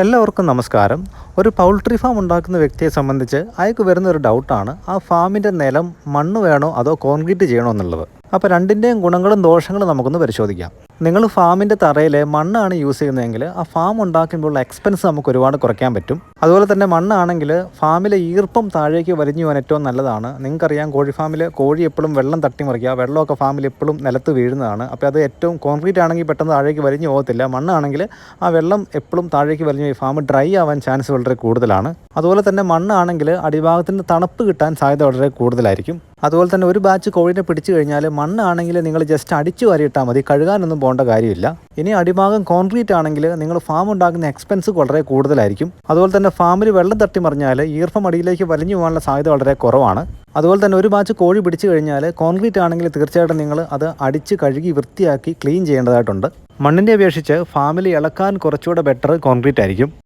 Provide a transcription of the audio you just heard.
എല്ലാവർക്കും നമസ്കാരം. ഒരു പൗൾട്രി ഫാം ഉണ്ടാക്കുന്ന വ്യക്തിയെ സംബന്ധിച്ച് അയാൾക്ക് വരുന്ന ഒരു ഡൗട്ടാണ് ആ ഫാമിന്റെ നിലം മണ്ണ് വേണോ അതോ കോൺക്രീറ്റ് ചെയ്യണോ എന്നുള്ളത്. അപ്പോൾ രണ്ടിന്റെയും ഗുണങ്ങളും ദോഷങ്ങളും നമുക്കൊന്ന് പരിശോധിക്കാം. നിങ്ങൾ ഫാമിന്റെ തറയിൽ മണ്ണാണ് യൂസ് ചെയ്യുന്നതെങ്കിൽ ആ ഫാം ഉണ്ടാക്കുമ്പോഴുള്ള എക്സ്പെൻസ് നമുക്ക് ഒരുപാട് കുറയ്ക്കാൻ പറ്റും. അതുപോലെ തന്നെ മണ്ണാണെങ്കിൽ ഫാമിലെ ഈർപ്പം താഴേക്ക് വലിഞ്ഞു പോകാൻ ഏറ്റവും നല്ലതാണ്. നിങ്ങൾക്കറിയാം കോഴി ഫാമിൽ കോഴി എപ്പോഴും വെള്ളം തട്ടിമറിക്കുക വെള്ളമൊക്കെ ഫാമിൽ എപ്പോഴും നിലത്ത് വീഴുന്നതാണ്. അപ്പോൾ അത് ഏറ്റവും കോൺക്രീറ്റ് ആണെങ്കിൽ പെട്ടെന്ന് താഴേക്ക് വലിഞ്ഞു പോകത്തില്ല. മണ്ണാണെങ്കിൽ ആ വെള്ളം എപ്പോഴും താഴേക്ക് വലിഞ്ഞു പോയി ഫാം ഡ്രൈ ആവാൻ ചാൻസ് വളരെ കൂടുതലാണ്. അതുപോലെ തന്നെ മണ്ണാണെങ്കിൽ അടിഭാഗത്തിന് തണുപ്പ് കിട്ടാൻ സാധ്യത വളരെ കൂടുതലായിരിക്കും. അതുപോലെ തന്നെ ഒരു ബാച്ച് കോഴിനെ പിടിച്ചു കഴിഞ്ഞാൽ മണ്ണാണെങ്കിൽ നിങ്ങൾ ജസ്റ്റ് അടിച്ചു വാരിയിട്ടാൽ മതി. കഴുകാനൊന്നും പോകേണ്ട കാര്യമില്ല. ഇനി അടിഭാഗം കോൺക്രീറ്റ് ആണെങ്കിൽ നിങ്ങൾ ഫാം ഉണ്ടാക്കുന്ന എക്സ്പെൻസ് വളരെ കൂടുതലായിരിക്കും. അതുപോലെ തന്നെ ഫാമിൽ വെള്ളം തട്ടി മറിഞ്ഞാൽ ഈർപ്പം അടിയിലേക്ക് വലിഞ്ഞു പോകാനുള്ള സാധ്യത വളരെ കുറവാണ്. അതുപോലെ തന്നെ ഒരു ബാച്ച് കോഴി പിടിച്ചു കഴിഞ്ഞാൽ കോൺക്രീറ്റ് ആണെങ്കിൽ തീർച്ചയായിട്ടും നിങ്ങൾ അത് അടിച്ച് കഴുകി വൃത്തിയാക്കി ക്ലീൻ ചെയ്യേണ്ടതായിട്ടുണ്ട്. മണ്ണിനെ അപേക്ഷിച്ച് ഫാമിൽ ഇളക്കാൻ കുറച്ചുകൂടെ ബെറ്റർ കോൺക്രീറ്റ് ആയിരിക്കും.